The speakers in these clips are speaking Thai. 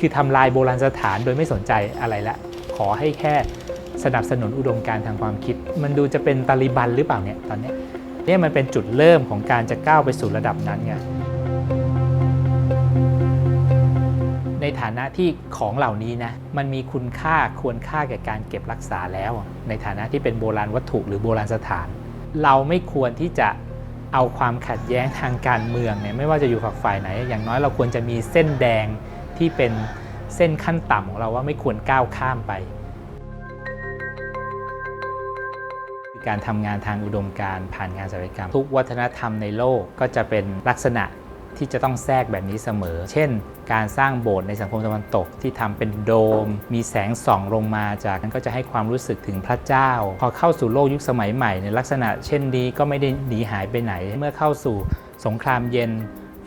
คือทำลายโบราณสถานโดยไม่สนใจอะไรละ ขอให้แค่สนับสนุนอุดมการณ์ทางความคิด มันดูจะเป็นตาลิบันหรือเปล่าเนี่ยตอนนี้เนี่ยมันเป็นจุดเริ่มของการจะก้าวไปสู่ระดับนั้นไงในฐานะที่ของเหล่านี้นะมันมีคุณค่าควรค่าแก่การเก็บรักษาแล้ว ในฐานะที่เป็นโบราณวัตถุหรือโบราณสถาน เราไม่ควรที่จะเอาความขัดแย้งทางการเมืองเนี่ยไม่ว่าจะอยู่ฝักฝ่ายไหน อย่างน้อยเราควรจะมีเส้นแดง ที่เป็นเส้นขั้นต่ำของเราว่าไม่ควรก้าวข้ามไป การทำงานทางอุดมการผ่านงานศิลปกรรม ทุกวัฒนธรรมในโลกก็จะเป็นลักษณะที่จะต้องแทรกแบบนี้เสมอ เช่น การสร้างโบสถ์ในสังคมตะวันตกที่ทำเป็นโดม มีแสงส่องลงมาจากนั้นก็จะให้ความรู้สึกถึงพระเจ้า พอเข้าสู่โลกยุคสมัยใหม่ในลักษณะ เช่นนี้ก็ไม่ได้หนีหายไปไหน เมื่อเข้าสู่สงครามเย็น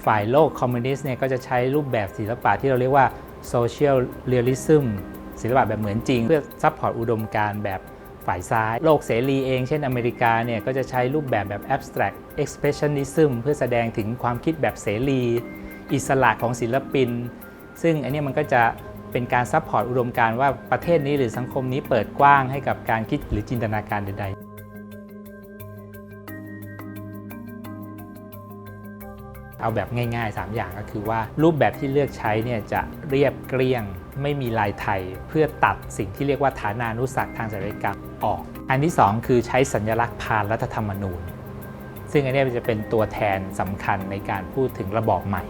ฝ่ายโลกคอมมิวนิสต์เนี่ยก็จะใช้รูปแบบศิลปะที่เราเรียกว่าโซเชียลเรียลิซึมศิลปะแบบเหมือนจริง เพื่อซัพพอร์ตอุดมการณ์แบบฝ่ายซ้าย โลกเสรีเองเช่นอเมริกาเนี่ยก็จะใช้รูปแบบแบบ abstract expressionism เพื่อแสดงถึงความคิดแบบเสรี อิสระของศิลปิน ซึ่งอันนี้มันก็จะเป็นการซัพพอร์ตอุดมการว่าประเทศนี้หรือสังคมนี้เปิดกว้างให้กับการคิดหรือจินตนาการใดๆ เอาแบบง่าย ๆ 3 อย่างก็คือว่ารูปแบบที่เลือกใช้เนี่ยจะเรียบเกลี้ยง ไม่มีลายไทย เพื่อตัดสิ่งที่เรียกว่าฐานานุสักทางศิลปกรรมออก อันที่ 2 คือใช้สัญลักษณ์ผ่านรัฐธรรมนูญ ซึ่งอันนี้จะเป็นตัวแทนสำคัญในการพูดถึงระบอบใหม่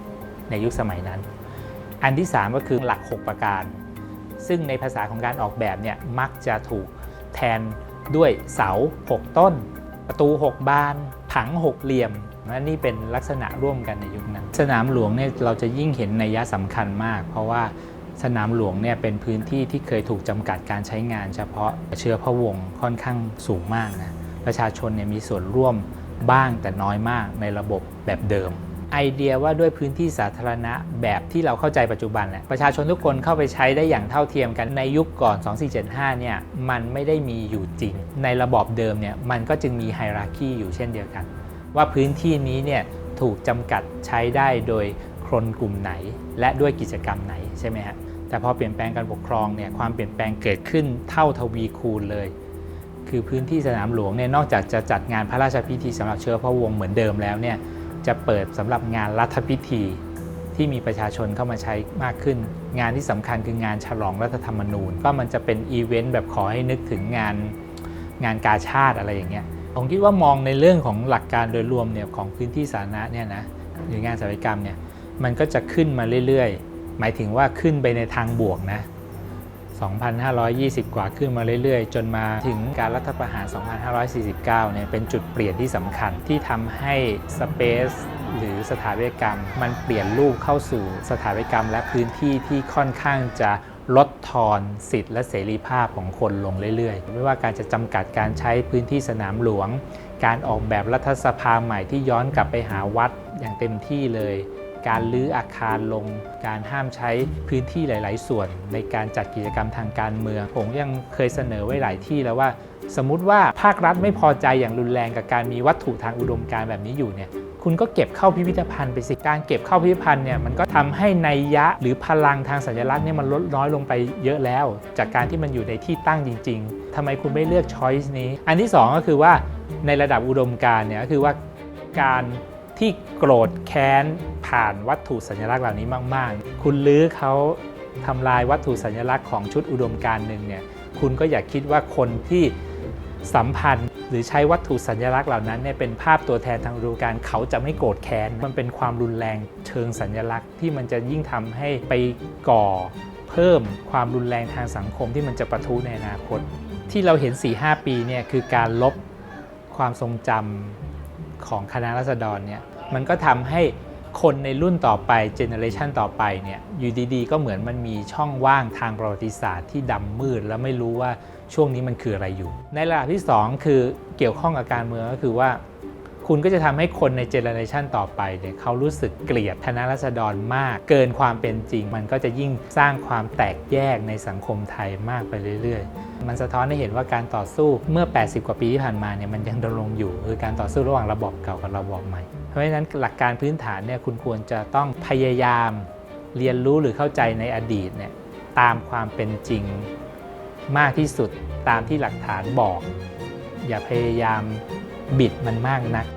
ในยุคสมัยนั้น อันที่ 3 ก็คือหลัก 6 ประการ ซึ่งในภาษาของการออกแบบเนี่ยมักจะถูกแทนด้วยเสา 6 ต้น ประตู 6 บาน ผัง 6 เหลี่ยม และนี่เป็นลักษณะร่วมกันในยุคนั้น สนามหลวงเนี่ยเราจะยิ่งเห็นในยะสำคัญมาก เพราะว่าสนามหลวงเนี่ยเป็นพื้นที่ที่เคยถูกจำกัดการใช้งาน เฉพาะเชื้อพระวงศ์ค่อนข้างสูงมากนะประชาชนเนี่ยมีส่วนร่วมบ้างแต่น้อยมากในระบบแบบเดิม ไอเดียว่าด้วยพื้นที่สาธารณะแบบที่เราเข้าใจปัจจุบันแหละประชาชนทุกคนเข้าไปใช้ได้อย่างเท่าเทียมกันในยุคก่อน 2475 เนี่ยมันไม่ได้มีอยู่จริง ในระบอบเดิมเนี่ยมันก็จึงมีไฮรักีอยู่เช่นเดียวกัน ว่าพื้นที่นี้เนี่ยถูกจำกัดใช้ได้โดยคนกลุ่มไหน และด้วยกิจกรรมไหนใช่ไหมฮะแต่พอเปลี่ยนแปลงการปกครองเนี่ยความเปลี่ยนแปลงเกิดขึ้นเท่าทวีคูณเลย คือพื้นที่สนามหลวงเนี่ยนอกจากจะจัดงานพระราชพิธีสำหรับเชื้อพระวงศ์เหมือนเดิมแล้วเนี่ยจะเปิดสำหรับงานรัฐพิธีที่มีประชาชนเข้ามาใช้มากขึ้น งานที่สำคัญคืองานฉลองรัฐธรรมนูญ ก็มันจะเป็นอีเวนต์แบบขอให้นึกถึงงานงานกาชาติอะไรอย่างเงี้ย ผมคิดว่ามองในเรื่องของหลักการโดยรวมเนี่ยของพื้นที่สาธารณะเนี่ยนะหรืองานศิลปกรรมเนี่ยมันก็จะขึ้นมาเรื่อยๆ หมายถึงว่าขึ้นไปในทางบวกนะ 2,520 กว่าขึ้นมาเรื่อยๆ จนมาถึงการรัฐประหาร 2,549 เนี่ยเป็นจุดเปลี่ยนที่สำคัญที่ทำให้สเปซหรือสถาปัตยกรรม มันเปลี่ยนรูปเข้าสู่สถาปัตยกรรม และพื้นที่ที่ค่อนข้างจะ ลดทอนสิทธิและเสรีภาพของคนลงเรื่อยๆ ไม่ว่าการจะจำกัดการใช้พื้นที่สนามหลวง การออกแบบรัฐสภาใหม่ที่ย้อนกลับไปหาวัดอย่างเต็มที่เลย การลื้ออาคารลง การห้ามใช้พื้นที่หลาย ๆ ส่วน ในการจัดกิจกรรมทางการเมือง ผมยังเคยเสนอไว้หลายที่แล้วว่า สมมุติว่าภาครัฐไม่พอใจอย่างรุนแรงกับการมีวัตถุทางอุดมการแบบนี้อยู่เนี่ย คุณก็เก็บเข้าพิพิธภัณฑ์ไปสิการเก็บเข้าพิพิธภัณฑ์เนี่ยมันก็ทำให้นัยยะหรือพลังทางสัญลักษณ์เนี่ยมันลดน้อยลงไปเยอะแล้ว จากการที่มันอยู่ในที่ตั้งจริง ๆทำไมคุณไม่เลือกช้อยส์นี้ อันที่สองก็คือว่าในระดับอุดมการเนี่ยก็คือว่าการที่โกรธแค้นผ่านวัตถุสัญลักษณ์เหล่านี้มาก ๆ คุณลื้อเขาทำลายวัตถุสัญลักษณ์ของชุดอุดมการหนึ่งเนี่ยคุณก็อย่าคิดว่าคนที่ สัมพันธ์ หรือใช้วัตถุสัญลักษณ์เหล่านั้นเนี่ยเป็นภาพตัวแทนทางอุดมการเขาจะไม่โกรธแค้น มันเป็นความรุนแรงเชิงสัญลักษณ์ที่มันจะยิ่งทำให้ไปก่อเพิ่มความรุนแรงทางสังคมที่มันจะประทุในอนาคต ที่เราเห็น 4-5 ปีเนี่ยคือการลบความทรงจำของคณะรัษฎรเนี่ยมันก็ทำให้ คนในรุ่นต่อไปเจเนอเรชันต่อไปเนี่ยอยู่ดีๆ ก็เหมือนมันมีช่องว่างทางประวัติศาสตร์ที่ดำมืด แล้วไม่รู้ว่าช่วงนี้มันคืออะไรอยู่ ในระดับที่ 2 คือเกี่ยวข้องกับการเมืองก็คือว่า คุณก็จะทำให้คนในเจเนอเรชันต่อไปเนี่ยเขารู้สึกเกลียดคณะรัษฎรมาก เกินความเป็นจริง มันก็จะยิ่งสร้างความแตกแยกในสังคมไทยมากไปเรื่อย ๆ มันสะท้อนให้เห็นว่าการต่อสู้เมื่อ 80 กว่าปีที่ผ่านมาเนี่ยมันยังดำรงอยู่คือการต่อสู้ระหว่างระบอบเก่ากับระบอบใหม่ เพราะฉะนั้นหลักการพื้นฐานเนี่ยคุณควรจะต้องพยายามเรียนรู้หรือเข้าใจในอดีตเนี่ยตามความเป็นจริงมากที่สุดตามที่หลักฐานบอก อย่าพยายามบิดมันมากนัก